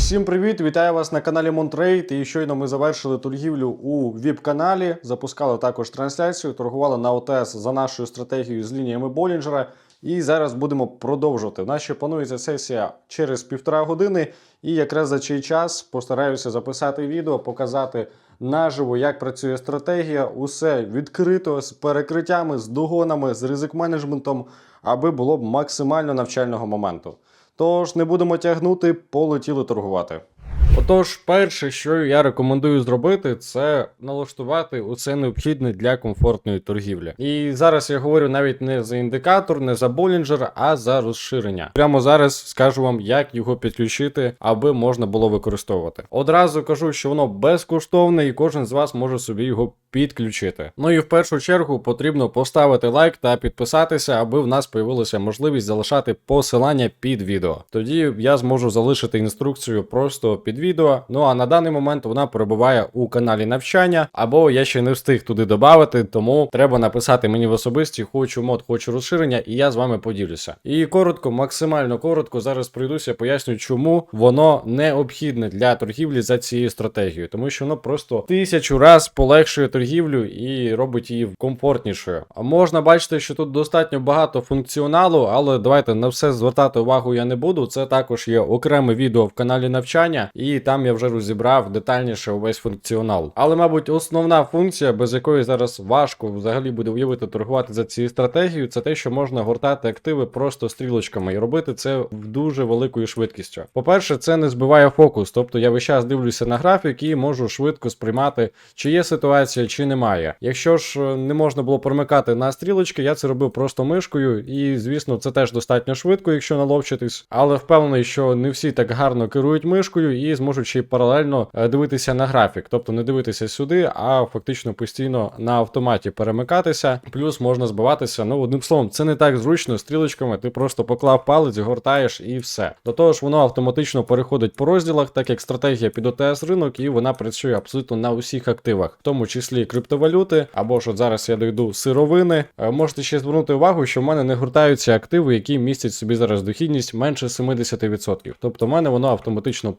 Усім привіт! Вітаю вас на каналі Монтрейд. І щойно ми завершили торгівлю у ВІП-каналі. Запускали також трансляцію, торгували на ОТС за нашою стратегією з лініями Болінджера. І зараз будемо продовжувати. У нас ще планується сесія через півтора години. І якраз за цей час постараюся записати відео, показати наживо, як працює стратегія. Усе відкрито з перекриттями, з догонами, з ризик менеджментом, аби було б максимально навчального моменту. Тож не будемо тягнути, полетіли торгувати. Отож, перше, що я рекомендую зробити, це налаштувати усе необхідне для комфортної торгівлі. І зараз я говорю навіть не за індикатор, не за Болінджер, а за розширення. Прямо зараз скажу вам, як його підключити, аби можна було використовувати. Одразу кажу, що воно безкоштовне, і кожен з вас може собі його підключити. Ну і в першу чергу потрібно поставити лайк та підписатися, аби в нас появилася можливість залишати посилання під відео. Тоді я зможу залишити інструкцію просто під відео. Ну а на даний момент вона перебуває у каналі навчання, або я ще не встиг туди додати, тому треба написати мені в особисті, хочу мод, хочу розширення, і я з вами поділюся. І коротко, максимально коротко, зараз пройдуся, поясню, чому воно необхідне для торгівлі за цією стратегією, тому що воно просто тисячу раз полегшує торгівлю і робить її комфортнішою. А можна бачити, що тут достатньо багато функціоналу, але давайте на все звертати увагу я не буду. Це також є окреме відео в каналі навчання, і там я вже розібрав детальніше увесь функціонал. Але, мабуть, основна функція, без якої зараз важко взагалі буде уявити торгувати за цією стратегією, це те, що можна гортати активи просто стрілочками і робити це в дуже великою швидкістю. По-перше, це не збиває фокус, тобто я весь час дивлюся на графік і можу швидко сприймати, чи є ситуація, чи немає. Якщо ж е, не можна було промикати на стрілочки, я це робив просто мишкою, і звісно, це теж достатньо швидко, якщо наловчитись. Але впевнений, що не всі так гарно керують мишкою і зможуть ще й паралельно е, дивитися на графік, тобто не дивитися сюди, а фактично постійно на автоматі перемикатися. Плюс можна збиватися. Ну, одним словом, це не так зручно стрілочками. Ти просто поклав палець, гортаєш і все. До того ж, воно автоматично переходить по розділах, так як стратегія під ОТС ринок, і вона працює абсолютно на усіх активах, в тому числі криптовалюти, або ж от зараз я дойду сировини. Е, Можете ще звернути увагу, що в мене не гортаються активи, які містять собі зараз дохідність менше 70%. Тобто в мене воно автоматично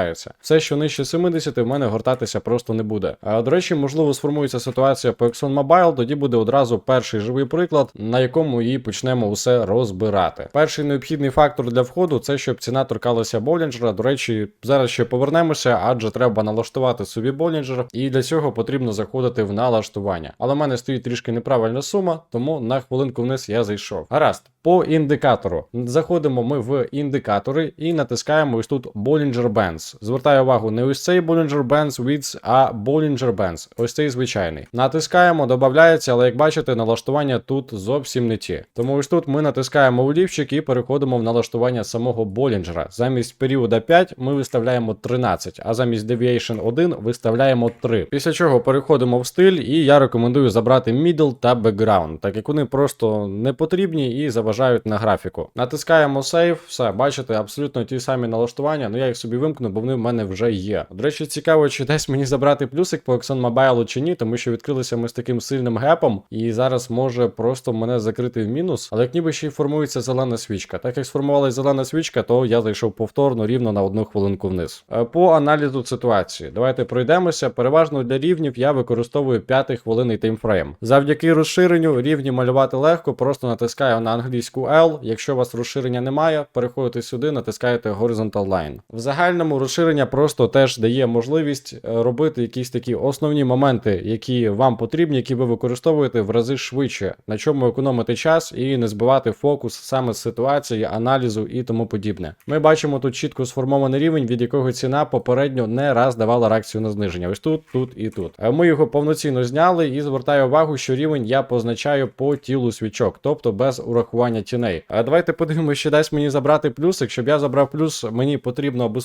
перемикається. Все, що нижче 70, в мене гортатися просто не буде. А до речі, можливо, сформується ситуація по ExxonMobil, тоді буде одразу перший живий приклад, на якому її почнемо усе розбирати. Перший необхідний фактор для входу це щоб ціна торкалася Болінджера. До речі, зараз ще повернемося, адже треба налаштувати собі Болінджер, і для цього потрібно заходити в налаштування. Але в мене стоїть трішки неправильна сума, тому на хвилинку вниз я зайшов. Гаразд. По індикатору заходимо ми в індикатори і натискаємо ось тут Bollinger Bands. Звертаю увагу, не ось цей Bollinger Bands Width, а Bollinger Bands. Ось цей звичайний. Натискаємо, додається, але як бачите, налаштування тут зовсім не ті. Тому ось тут ми натискаємо олівчик і переходимо в налаштування самого Болінджера. Замість періода 5 ми виставляємо 13, а замість Deviation 1 виставляємо 3. Після чого переходимо в стиль, і я рекомендую забрати Middle та Background, так як вони просто не потрібні і заважають на графіку. Натискаємо Save, все, бачите, абсолютно ті самі налаштування, ну я їх собі вимкну, бо вони в мене вже є. До речі, цікаво, чи десь мені забрати плюсик по ExxonMobil чи ні, тому що відкрилися ми з таким сильним гепом, і зараз може просто мене закрити в мінус, але як ніби ще й формується зелена свічка. Так як сформувалася зелена свічка, то я зайшов повторно рівно на одну хвилинку вниз. Е, По аналізу ситуації, давайте пройдемося. Переважно для рівнів я використовую 5 хвилинний таймфрейм. Завдяки розширенню рівні малювати легко, просто натискаю на англійську L. Якщо у вас розширення немає, переходите сюди, натискаєте Horizontal Line. В загальному розширення просто теж дає можливість е, робити якісь такі основні моменти, які вам потрібні, які ви використовуєте в рази швидше, на чому економити час і не збивати фокус саме з ситуації, аналізу і тому подібне. Ми бачимо тут чітко сформований рівень, від якого ціна попередньо не раз давала реакцію на зниження. Ось тут, тут і тут. Е, Ми його повноцінно зняли і звертаю увагу, що рівень я позначаю по тілу свічок, тобто без урахування тіней. А давайте подивимося, що дасть мені забрати плюсик. Щоб я забрав плюс, мені потрібно, аби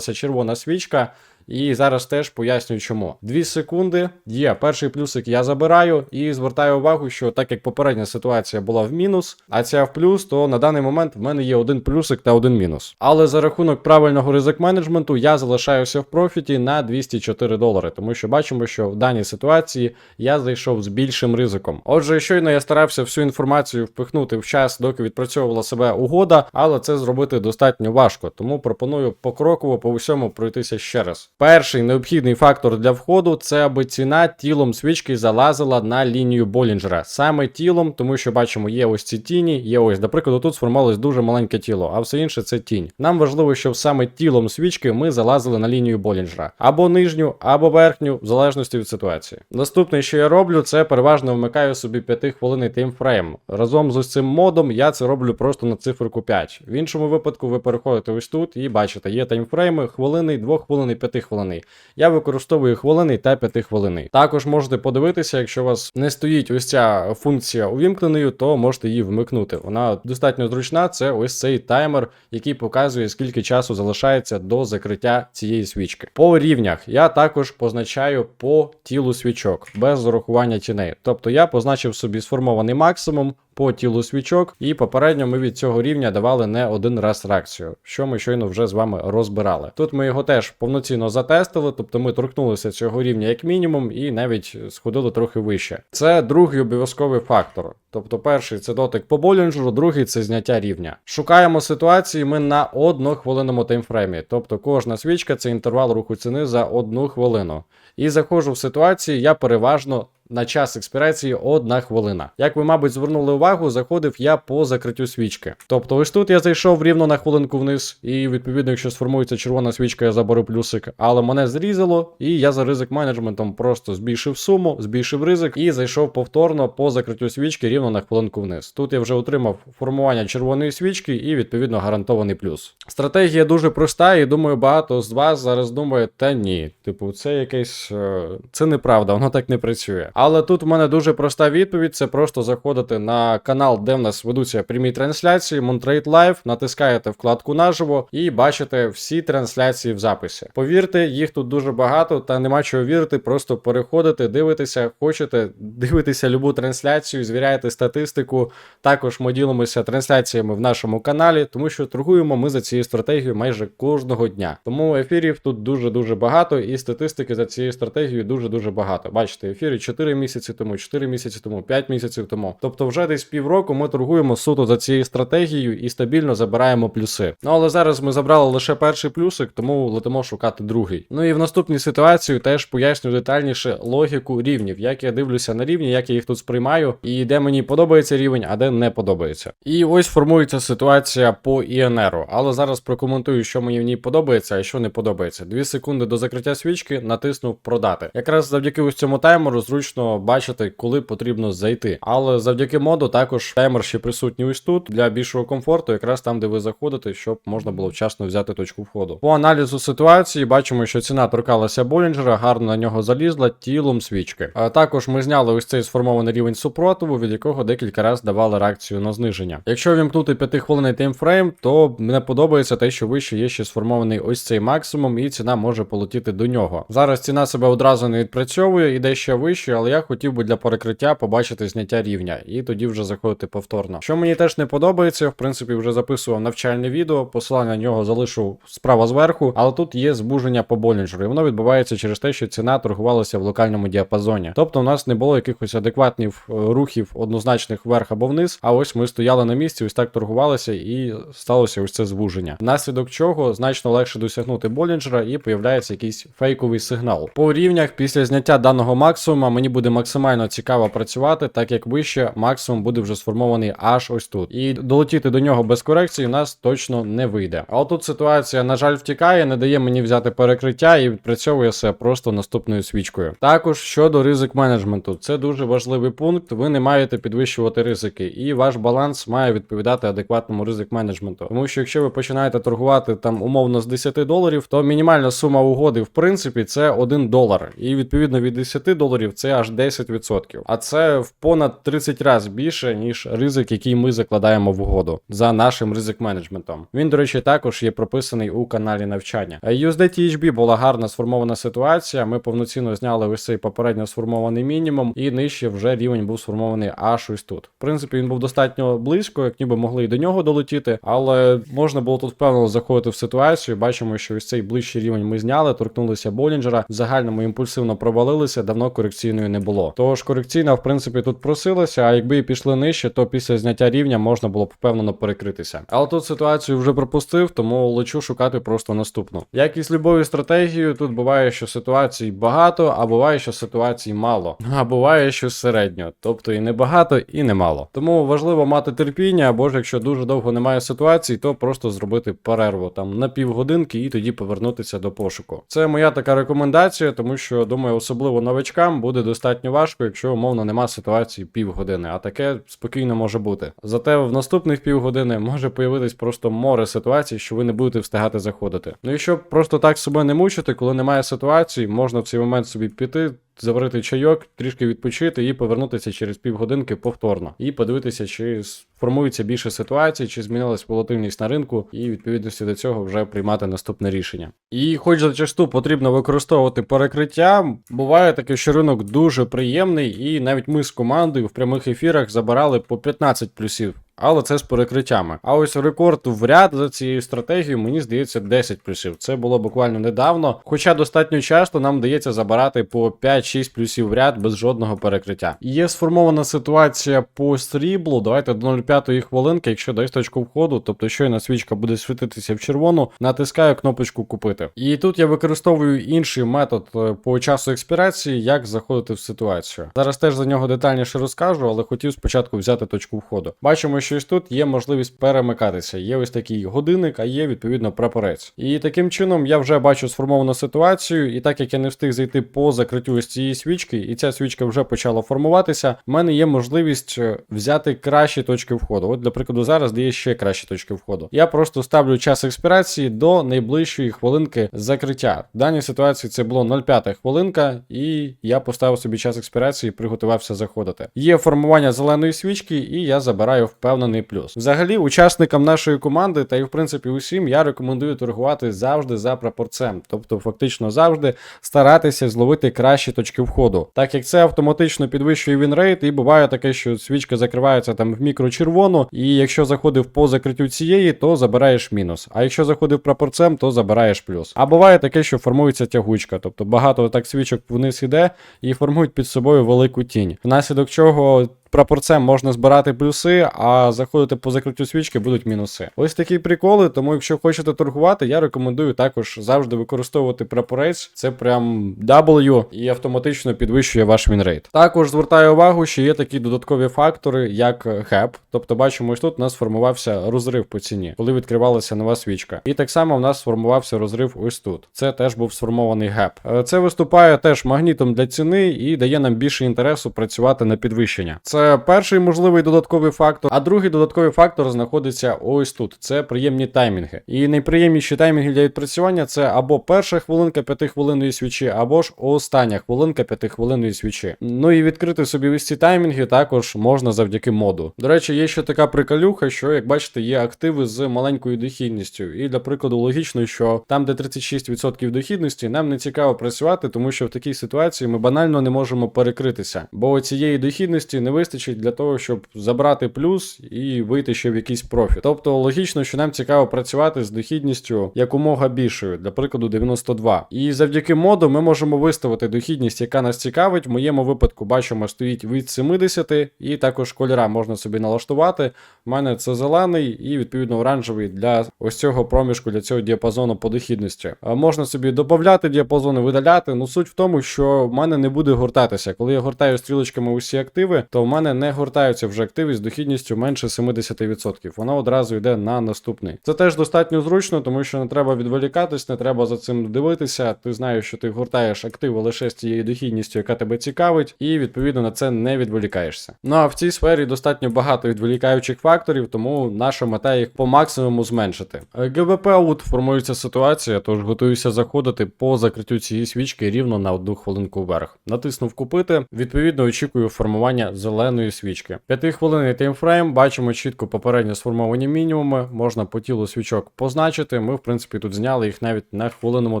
сформувалася червона свічка. І зараз теж пояснюю, чому. Дві секунди. Є перший плюсик я забираю і звертаю увагу, що так як попередня ситуація була в мінус, а ця в плюс, то на даний момент в мене є один плюсик та один мінус. Але за рахунок правильного ризик менеджменту я залишаюся в профіті на 204 долари, тому що бачимо, що в даній ситуації я зайшов з більшим ризиком. Отже, щойно я старався всю інформацію впихнути в час, доки відпрацьовувала себе угода, але це зробити достатньо важко, тому пропоную покроково по всьому пройтися ще раз. Перший необхідний фактор для входу це аби ціна тілом свічки залазила на лінію Болінджера. Саме тілом, тому що бачимо, є ось ці тіні, є ось, до прикладу, тут сформувалось дуже маленьке тіло, а все інше це тінь. Нам важливо, щоб саме тілом свічки ми залазили на лінію Болінджера. Або нижню, або верхню, в залежності від ситуації. Наступне, що я роблю, це переважно вмикаю собі 5 хвилинний таймфрейм. Разом з ось цим модом я це роблю просто на циферку 5. В іншому випадку ви переходите ось тут і бачите, є таймфрейми хвилини, 2 хвилини, 5 хвилини. Я використовую хвилини та 5 хвилини. Також можете подивитися, якщо у вас не стоїть ось ця функція увімкненою, то можете її вмикнути. Вона достатньо зручна. Це ось цей таймер, який показує, скільки часу залишається до закриття цієї свічки. По рівнях я також позначаю по тілу свічок без зарахування тіней. Тобто я позначив собі сформований максимум. По тілу свічок, і попередньо ми від цього рівня давали не один раз реакцію, що ми щойно вже з вами розбирали. Тут ми його теж повноцінно затестили, тобто ми торкнулися цього рівня як мінімум, і навіть сходили трохи вище. Це другий обов'язковий фактор. Тобто, перший це дотик по Болінджеру, другий це зняття рівня. Шукаємо ситуації ми на однохвилинному таймфреймі. Тобто кожна свічка це інтервал руху ціни за одну хвилину. І заходжу в ситуації, я переважно на час експірації одна хвилина. Як ви, мабуть, звернули увагу, заходив я по закриттю свічки. Тобто, ось тут я зайшов рівно на хвилинку вниз, і відповідно, якщо сформується червона свічка, я заберу плюсик. Але мене зрізало, і я за ризик менеджментом просто збільшив суму, збільшив ризик і зайшов повторно по закриттю свічки рівно на хвилинку вниз. Тут я вже отримав формування червоної свічки і відповідно гарантований плюс. Стратегія дуже проста, і думаю, багато з вас зараз думає, та ні, типу, це якесь е, це неправда, воно так не працює. Але тут в мене дуже проста відповідь: це просто заходити на канал, де в нас ведуться прямі трансляції, Montrade Live, натискаєте вкладку наживо і бачите всі трансляції в записі. Повірте, їх тут дуже багато, та нема чого вірити, просто переходите, дивитеся, хочете дивитися любу трансляцію, звіряєте статистику. Також ми ділимося трансляціями в нашому каналі, тому що торгуємо ми за цією стратегією майже кожного дня. Тому ефірів тут дуже-дуже багато, і статистики за цією стратегією дуже-дуже багато. Бачите, ефіри 4 місяці тому, 4 місяці тому, 5 місяців тому. Тобто, вже десь півроку ми торгуємо суто за цією стратегією і стабільно забираємо плюси. Ну але зараз ми забрали лише перший плюсик, тому летимо шукати другий. Ну і в наступній ситуації теж поясню детальніше логіку рівнів, як я дивлюся на рівні, як я їх тут сприймаю, і де мені подобається рівень, а де не подобається. І ось формується ситуація по ІНРу. Але зараз прокоментую, що мені в ній подобається, а що не подобається. Дві секунди до закриття свічки натиснув продати. Якраз завдяки ось цьому таймеру зручно бачити, коли потрібно зайти. Але завдяки моду також таймер ще присутній ось тут для більшого комфорту, якраз там, де ви заходите, щоб можна було вчасно взяти точку входу. По аналізу ситуації бачимо, що ціна торкалася Болінджера, гарно на нього залізла тілом свічки. А також ми зняли ось цей сформований рівень супротиву, від якого декілька разів давали реакцію на зниження. Якщо вімкнути 5 хвилинний таймфрейм, то мені подобається те, що вище є ще сформований ось цей максимум, і ціна може полетіти до нього. Зараз ціна себе одразу не відпрацьовує, іде ще вище, але я хотів би для перекриття побачити зняття рівня, і тоді вже заходити повторно. Що мені теж не подобається, в принципі, вже записував навчальне відео, посилання на нього залишу справа зверху, але тут є збуження по Болінджеру, і воно відбувається через те, що ціна торгувалася в локальному діапазоні. Тобто, у нас не було якихось адекватних е, рухів однозначних вверх або вниз. А ось ми стояли на місці, ось так торгувалися, і сталося ось це звуження. Внаслідок чого значно легше досягнути Болінджера і появляється якийсь фейковий сигнал. По рівнях після зняття даного максимума мені максимально цікаво працювати, так як вище максимум буде вже сформований аж ось тут. І долетіти до нього без корекції у нас точно не вийде. А тут ситуація, на жаль, втікає, не дає мені взяти перекриття і відпрацьовує все просто наступною свічкою. Також щодо ризик менеджменту, це дуже важливий пункт. Ви не маєте підвищувати ризики, і ваш баланс має відповідати адекватному ризик менеджменту. Тому що якщо ви починаєте торгувати там умовно з 10 доларів, то мінімальна сума угоди, в принципі, це 1 долар. І відповідно від 10 доларів це аж 10%. А це в понад 30 разів більше, ніж ризик, який ми закладаємо в угоду за нашим ризик менеджментом. Він, до речі, також є прописаний у каналі навчання. USDTHB була гарна сформована ситуація. Ми повноцінно зняли ось цей попередньо сформований мінімум, і нижче вже рівень був сформований аж ось тут. В принципі, він був достатньо близько, як ніби могли і до нього долетіти, але можна було тут впевнено заходити в ситуацію. Бачимо, що ось цей ближчий рівень ми зняли, торкнулися Болінджера. В загальному імпульсивно провалилися, давно корекційної не було. Тож корекційна, в принципі, тут просилася, а якби і пішли нижче, то після зняття рівня можна було б впевнено перекритися. Але тут ситуацію вже пропустив, тому лечу шукати просто наступну. Як і з любою стратегією, тут буває, що ситуацій багато, а буває, що ситуацій мало. А буває, що середньо, тобто і не багато, і не мало. Тому важливо мати терпіння, або ж якщо дуже довго немає ситуації, то просто зробити перерву там на півгодинки і тоді повернутися до пошуку. Це моя така рекомендація, тому що думаю, особливо новачкам буде достатньо важко, якщо умовно нема ситуації півгодини, а таке спокійно може бути. Зате в наступних півгодини може появитись просто море ситуацій, що ви не будете встигати заходити. Ну і щоб просто так себе не мучити, коли немає ситуації, можна в цей момент собі піти. Заварити чайок, трішки відпочити і повернутися через півгодинки повторно, і подивитися, чи формується більше ситуацій, чи змінилась волатильність на ринку, і відповідності до цього вже приймати наступне рішення. І хоч зачасту потрібно використовувати перекриття, буває таке, що ринок дуже приємний, і навіть ми з командою в прямих ефірах забирали по 15 плюсів. Але це з перекриттями. А ось рекорд в ряд за цією стратегією, мені здається, 10 плюсів. Це було буквально недавно. Хоча достатньо часто нам вдається забирати по 5-6 плюсів в ряд без жодного перекриття. Є сформована ситуація по сріблу. Давайте до 0,5 хвилинки, якщо десь точку входу, тобто щойно свічка буде світитися в червону, натискаю кнопочку купити. І тут я використовую інший метод е, по часу експірації, як заходити в ситуацію. Зараз теж за нього детальніше розкажу, але хотів спочатку взяти точку входу. Бачимо, що тут є можливість перемикатися. Є ось такий годинник, а є відповідно прапорець. І таким чином я вже бачу сформовану ситуацію, і так як я не встиг зайти по закриттю ось цієї свічки, і ця свічка вже почала формуватися, в мене є можливість е, взяти кращі точки входу. От, для прикладу, зараз дає ще кращі точки входу. Я просто ставлю час експірації до найближчої хвилинки закриття. В даній ситуації це було 0,5 хвилинка, і я поставив собі час експірації і приготувався заходити. Є формування зеленої свічки, і я забираю впевнений плюс. Взагалі, учасникам нашої команди, та й в принципі усім, я рекомендую торгувати завжди за прапорцем, тобто фактично завжди старатися зловити кращі точки входу, так як це автоматично підвищує вінрейт, і буває таке, що свічка закривається там в мікрочервону, і якщо заходив по закриттю цієї, то забираєш мінус. А якщо заходив прапорцем, то забираєш плюс. А буває таке, що формується тягучка, тобто багато так свічок вниз іде і формують під собою велику тінь, внаслідок чого. Прапорцем можна збирати плюси, а заходити по закриттю свічки будуть мінуси. Ось такі приколи. Тому, якщо хочете торгувати, я рекомендую також завжди використовувати прапорець. Це прям W і автоматично підвищує ваш вінрейт. Також звертаю увагу, що є такі додаткові фактори, як хеп. Тобто, бачимо, ось тут у нас сформувався розрив по ціні, коли відкривалася нова свічка. І так само в нас сформувався розрив ось тут. Це теж був сформований геп. Е, Це виступає теж магнітом для ціни і дає нам більше інтересу працювати на підвищення. Це це перший можливий додатковий фактор. А другий додатковий фактор знаходиться ось тут. Це приємні таймінги. І найприємніші таймінги для відпрацювання це або перша хвилинка п'ятихвилинної свічі, або ж остання хвилинка п'ятихвилинної свічі. Ну і відкрити собі ось ці таймінги також можна завдяки моду. До речі, є ще така приколюха, що, як бачите, є активи з маленькою дохідністю. І для прикладу логічно, що там, де 36% дохідності, нам не цікаво працювати, тому що в такій ситуації ми банально не можемо перекритися. Бо цієї дохідності не вистачить вистачить для того, щоб забрати плюс і вийти ще в якийсь профіт. Тобто логічно, що нам цікаво працювати з дохідністю якомога більшою, для прикладу, 92. І завдяки моду ми можемо виставити дохідність, яка нас цікавить. В моєму випадку бачимо, стоїть від 70, і також кольора можна собі налаштувати. У мене це зелений і відповідно оранжевий для ось цього проміжку, для цього діапазону по дохідності. Можна собі додати діапазони, видаляти. Ну суть в тому, що в мене не буде гортатися. Коли я гортаю стрілочками усі активи, то в мене мене не гортаються вже активи з дохідністю менше 70%. Воно одразу йде на наступний. Це теж достатньо зручно, тому що не треба відволікатись, не треба за цим дивитися. Ти знаєш, що ти гортаєш активи лише з тією дохідністю, яка тебе цікавить, і відповідно на це не відволікаєшся. Ну а в цій сфері достатньо багато відволікаючих факторів, тому наша мета їх по максимуму зменшити. Е, ГБП аут формується ситуація, тож готуюся заходити по закриттю цієї свічки рівно на одну хвилинку вверх. Натиснув купити. Відповідно, очікую формування зеленої свічки. П'ятихвилинний таймфрейм, бачимо чітко попередньо сформовані мінімуми. Можна по тілу свічок позначити. Ми, в принципі, тут зняли їх навіть на хвилинному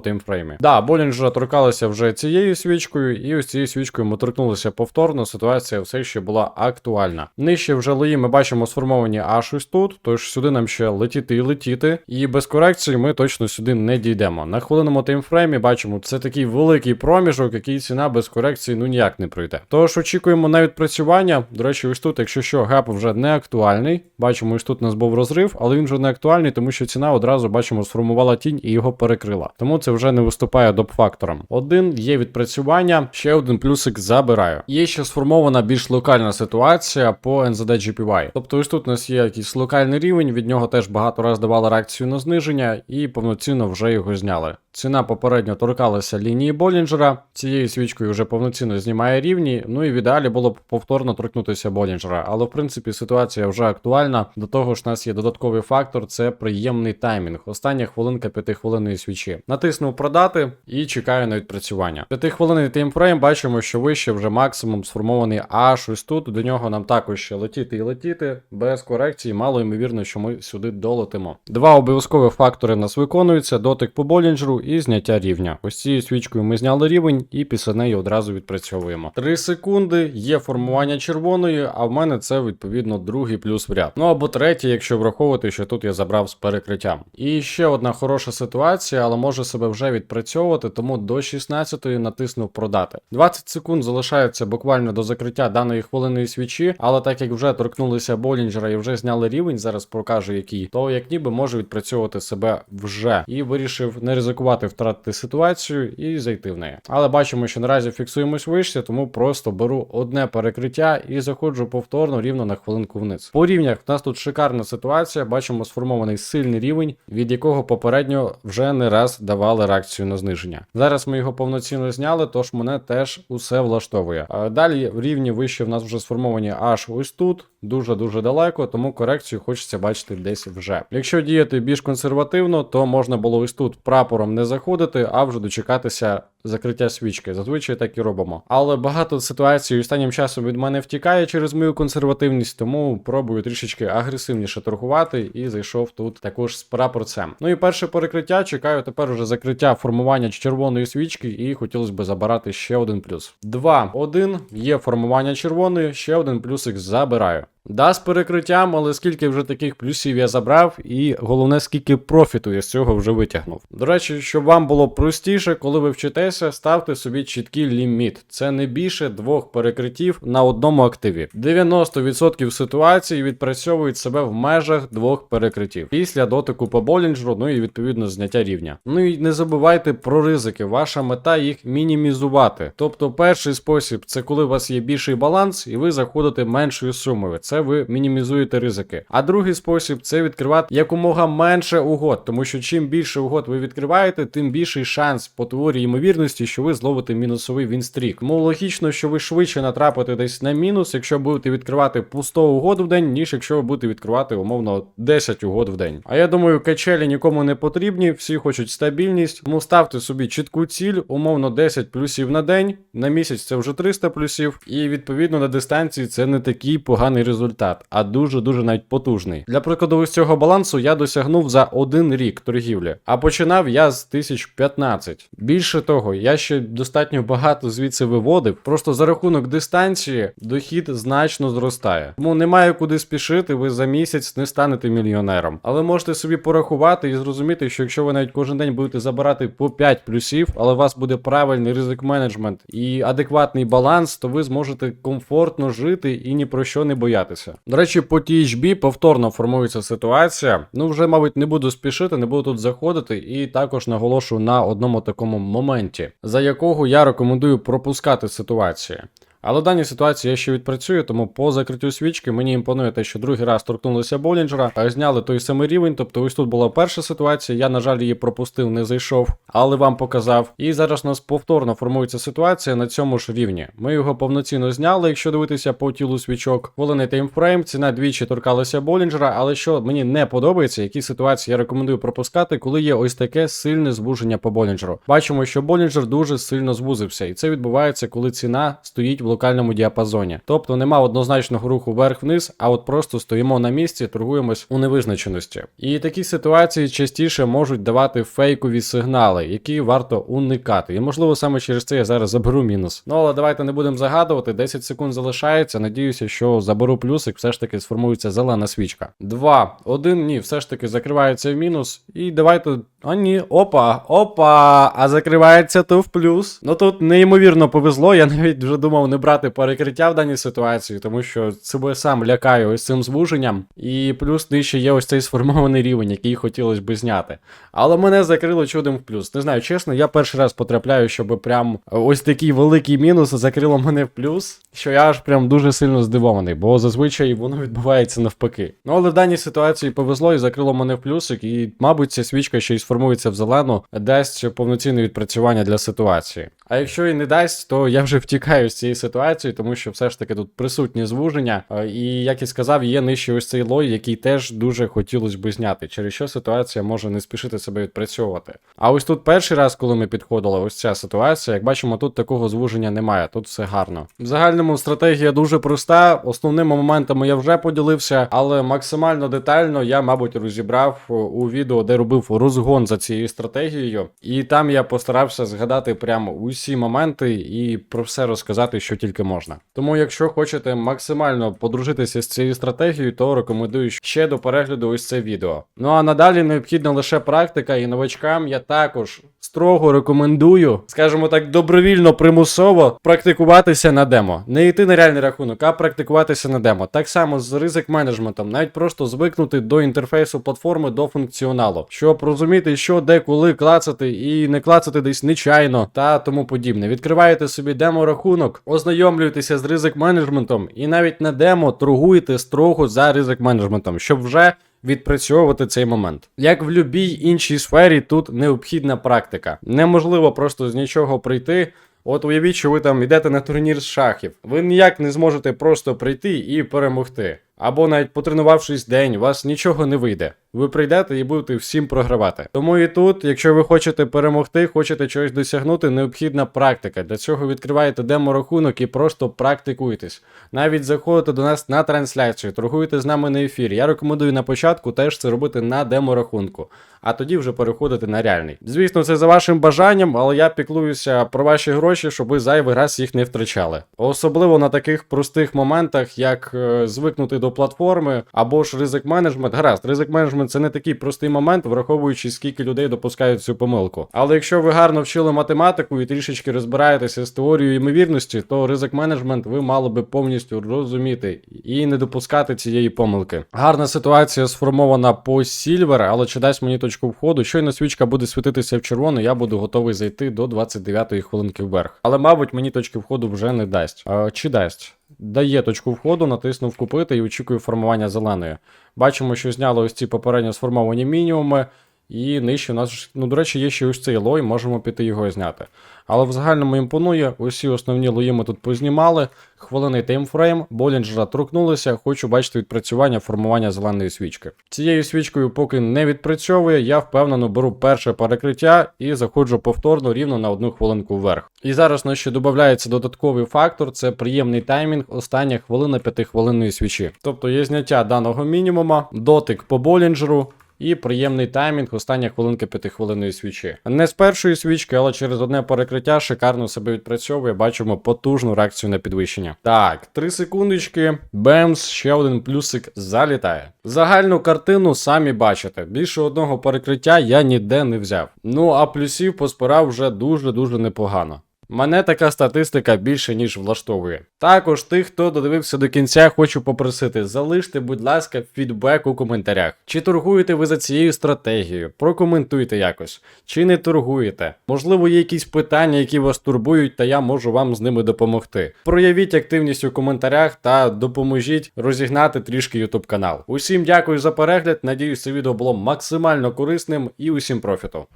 таймфреймі. Да, Болінджера торкалися вже цією свічкою, і ось цією свічкою ми торкнулися повторно. Ситуація все ще була актуальна. Нижче вже лої ми бачимо сформовані аж ось тут, тож сюди нам ще летіти і летіти. І без корекції ми точно сюди не дійдемо. На хвилинному таймфреймі бачимо, це такий великий проміжок, який ціна без корекції ну ніяк не пройде. Тож очікуємо на відпрацювання. До речі, ось тут, якщо що, гап вже не актуальний. Бачимо, ось тут у нас був розрив, але він вже не актуальний, тому що ціна одразу бачимо сформувала тінь і його перекрила. Тому це вже не виступає доп-фактором. Один є відпрацювання, ще один плюсик забираю. Є ще сформована більш локальна ситуація по NZD GPY. Тобто ось тут у нас є якийсь локальний рівень, від нього теж багато раз давали реакцію на зниження, і повноцінно вже його зняли. Ціна попередньо торкалася лінії Болінджера. Цією свічкою вже повноцінно знімає рівні. Ну і в ідеалі було б повторно торкнутися Болінджера. Але в принципі ситуація вже актуальна. До того ж, у нас є додатковий фактор це приємний таймінг. Остання хвилинка п'ятихвилинної свічі. Натиснув продати і чекаю на відпрацювання. П'ятихвилинний таймфрейм бачимо, що вище вже максимум сформований аж ось тут. До нього нам також ще летіти і летіти. Без корекції, мало ймовірно, що ми сюди долетимо. Два обов'язкові фактори нас виконуються: дотик по Болінджеру і зняття рівня. Ось цією свічкою ми зняли рівень і після неї одразу відпрацьовуємо. 3 секунди, є формування червоної, а в мене це відповідно другий плюс в ряд. Ну або третій, якщо враховувати, що тут я забрав з перекриттям. І ще одна хороша ситуація, але може себе вже відпрацьовувати, тому до 16-ї натиснув продати. 20 секунд залишається буквально до закриття даної хвилинної свічі, але так як вже торкнулися Болінджера і вже зняли рівень, зараз покажу який, то як ніби може відпрацьовувати себе вже і вирішив не ризикувати втратити ситуацію і зайти в неї. Але бачимо, що наразі фіксуємось вище, тому просто беру одне перекриття і заходжу повторно рівно на хвилинку вниз. По рівнях в нас тут шикарна ситуація. Бачимо сформований сильний рівень, від якого попередньо вже не раз давали реакцію на зниження. Зараз ми його повноцінно зняли, тож мене теж усе влаштовує. Далі рівні вище в нас вже сформовані аж ось тут. Дуже дуже далеко, тому корекцію хочеться бачити десь вже. Якщо діяти більш консервативно, то можна було ось тут прапором не заходити, а вже дочекатися закриття свічки. Зазвичай так і робимо. Але багато ситуацій останнім часом від мене втікає через мою консервативність, тому пробую трішечки агресивніше торгувати і зайшов тут також з прапорцем. Ну і перше перекриття. Чекаю тепер уже закриття формування червоної свічки, і хотілося б забирати ще один плюс. Два, один є формування червоної, ще один плюсик забираю. Да, з перекриттям, але скільки вже таких плюсів я забрав, і головне, скільки профіту я з цього вже витягнув. До речі, щоб вам було простіше, коли ви вчитеся, ставте собі чіткий ліміт. Це не більше двох перекриттів на одному активі. 90% ситуацій відпрацьовують себе в межах двох перекриттів після дотику по Болінджеру, ну і відповідно зняття рівня. Ну і не забувайте про ризики. Ваша мета їх мінімізувати. Тобто, перший спосіб це коли у вас є більший баланс, і ви заходите меншою сумою. Це ви мінімізуєте ризики. А другий спосіб це відкривати якомога менше угод, тому що чим більше угод ви відкриваєте, тим більший шанс по теорії ймовірності, що ви зловите мінусовий вінстрік. Тому логічно, що ви швидше натрапите десь на мінус, якщо будете відкривати 100 угод в день, ніж якщо ви будете відкривати умовно 10 угод в день. А я думаю, качелі нікому не потрібні, всі хочуть стабільність. Тому ставте собі чітку ціль, умовно 10 плюсів на день. На місяць це вже 300 плюсів, і відповідно на дистанції це не такий поганий результат, а дуже дуже навіть потужний. Для прикладу ось цього балансу я досягнув за один рік торгівлі, а починав я з 1015. Більше того, я ще достатньо багато звідси виводив. Просто за рахунок дистанції дохід значно зростає. Тому немає куди спішити, ви за місяць не станете мільйонером. Але можете собі порахувати і зрозуміти, що якщо ви навіть кожен день будете забирати по 5 плюсів, але у вас буде правильний ризик менеджмент і адекватний баланс, то ви зможете комфортно жити і ні про що не боятися. До речі, по THB повторно формується ситуація. Ну вже, мабуть, не буду спішити, не буду тут заходити, і також наголошую на одному такому моменті, за якого я рекомендую пропускати ситуації. Але в даній ситуації я ще відпрацюю, тому по закриттю свічки мені імпонує те, що другий раз торкнулися Болінджера, зняли той самий рівень. Тобто ось тут була перша ситуація. Я, на жаль, її пропустив, не зайшов, але вам показав. І зараз у нас повторно формується ситуація на цьому ж рівні. Ми його повноцінно зняли, якщо дивитися по тілу свічок. Хвилини таймфрейм, ціна двічі торкалася Болінджера, але що мені не подобається, які ситуації я рекомендую пропускати, коли є ось таке сильне звуження по Болінджеру. Бачимо, що Болінджер дуже сильно звузився, і це відбувається, коли ціна стоїть в локальному діапазоні. Тобто нема однозначного руху вверх-вниз, а от просто стоїмо на місці, торгуємось у невизначеності. І такі ситуації частіше можуть давати фейкові сигнали, які варто уникати. І можливо саме через це я зараз заберу мінус. Ну але давайте не будемо загадувати. 10 секунд залишається. Надіюся, що заберу плюсик, все ж таки сформується зелена свічка. Два, один, ні, все ж таки закривається в мінус. І давайте. А ні, опа, опа, а закривається то в плюс. Ну тут неймовірно повезло. Я навіть вже думав не брати перекриття в даній ситуації, тому що себе сам лякаю ось цим звуженням. І плюс нижче є ось цей сформований рівень, який хотілося би зняти. Але мене закрило чудом в плюс. Не знаю, чесно, я перший раз потрапляю, щоб прям ось такий великий мінус закрило мене в плюс, що я аж прям дуже сильно здивований, бо зазвичай воно відбувається навпаки. Ну але в даній ситуації повезло і закрило мене в плюсик, і, мабуть, ця свічка ще й сформується в зелену, дасть повноцінне відпрацювання для ситуації. А якщо і не дасть, то я вже втікаю з цієї ситуації, тому що все ж таки тут присутнє звуження. І як і сказав, є нижче ось цей лой, який теж дуже хотілося би зняти, через що ситуація може не спішити себе відпрацьовувати. А ось тут перший раз, коли ми підходили, ось ця ситуація, як бачимо, тут такого звуження немає, тут все гарно. В загальному стратегія дуже проста. Основними моментами я вже поділився, але максимально детально я, мабуть, розібрав е, у відео, де робив розгон за цією стратегією. І там я постарався згадати прямо усі моменти і про все розказати, що тільки можна. Тому, якщо хочете максимально подружитися з цією стратегією, то рекомендую ще до перегляду ось це відео. Ну а надалі необхідна лише практика, і новачкам я також строго рекомендую, скажімо так, добровільно примусово практикуватися на демо. Не йти на реальний рахунок, а практикуватися на демо. Так само з ризик менеджментом, навіть просто звикнути до інтерфейсу платформи, до функціоналу, щоб розуміти, що де коли клацати і не клацати десь нечайно та тому подібне. Відкриваєте собі демо-рахунок, ознайомлюєтеся з ризик менеджментом і навіть на демо торгуєте строго за ризик менеджментом, щоб вже відпрацьовувати цей момент. Як в будь-якій іншій сфері, тут необхідна практика. Неможливо просто з нічого прийти. От уявіть, що ви там йдете на турнір з шахів. Ви ніяк не зможете просто прийти і перемогти. Або навіть потренувавшись день, у вас нічого не вийде. Ви прийдете і будете всім програвати. Тому і тут, якщо ви хочете перемогти, хочете чогось досягнути, необхідна практика. Для цього відкриваєте демо-рахунок і просто практикуйтесь. Навіть заходите до нас на трансляцію, торгуєте з нами на ефірі. Я рекомендую на початку теж це робити на демо-рахунку, а тоді вже переходити на реальний. Звісно, це за вашим бажанням, але я піклуюся про ваші гроші, щоб ви зайвий раз їх не втрачали. Особливо на таких простих моментах, як е, звикнути до платформи або ж ризик менеджмент. Гаразд, ризик менеджмент це не такий простий момент, враховуючи скільки людей допускають цю помилку. Але якщо ви гарно вчили математику і трішечки розбираєтеся з теорією ймовірності, то ризик менеджмент ви мали би повністю розуміти і не допускати цієї помилки. Гарна ситуація сформована по Сільвер, але чи дасть мені точку входу? Щойно свічка буде світитися в червоно, я буду готовий зайти до 29-ї хвилинки вверх. Але, мабуть, мені точки входу вже не дасть. А, чи дасть? Дає точку входу, натиснув купити і очікує формування зеленої. Бачимо, що зняло ось ці попередньо сформовані мінімуми. І нижче у нас, ну, до речі, є ще ось цей лой, можемо піти його зняти. Але в загальному імпонує, усі основні лої ми тут познімали. Хвилинний таймфрейм, Болінджера торкнулися, хочу бачити відпрацювання формування зеленої свічки. Цією свічкою поки не відпрацьовує, я впевнено беру перше перекриття і заходжу повторно рівно на одну хвилинку вверх. І зараз на ще додається додатковий фактор, це приємний таймінг, остання хвилина п'ятихвилинної свічі. Тобто є зняття даного мінімума, дотик по Болінджеру. І приємний таймінг, остання хвилинка п'ятихвилинної свічі. Не з першої свічки, але через одне перекриття шикарно себе відпрацьовує. Бачимо потужну реакцію на підвищення. Так, три секундочки. Бемс, ще один плюсик залітає. Загальну картину самі бачите. Більше одного перекриття я ніде не взяв. Ну а плюсів поспирав вже дуже-дуже непогано. Мене така статистика більше ніж влаштовує. Також тих, хто додивився до кінця, хочу попросити, залиште, будь ласка, фідбек у коментарях. Чи торгуєте ви за цією стратегією? Прокоментуйте якось. Чи не торгуєте? Можливо, є якісь питання, які вас турбують, та я можу вам з ними допомогти. Проявіть активність у коментарях та допоможіть розігнати трішки YouTube канал. Усім дякую за перегляд. Надіюсь, це відео було максимально корисним і усім профіту.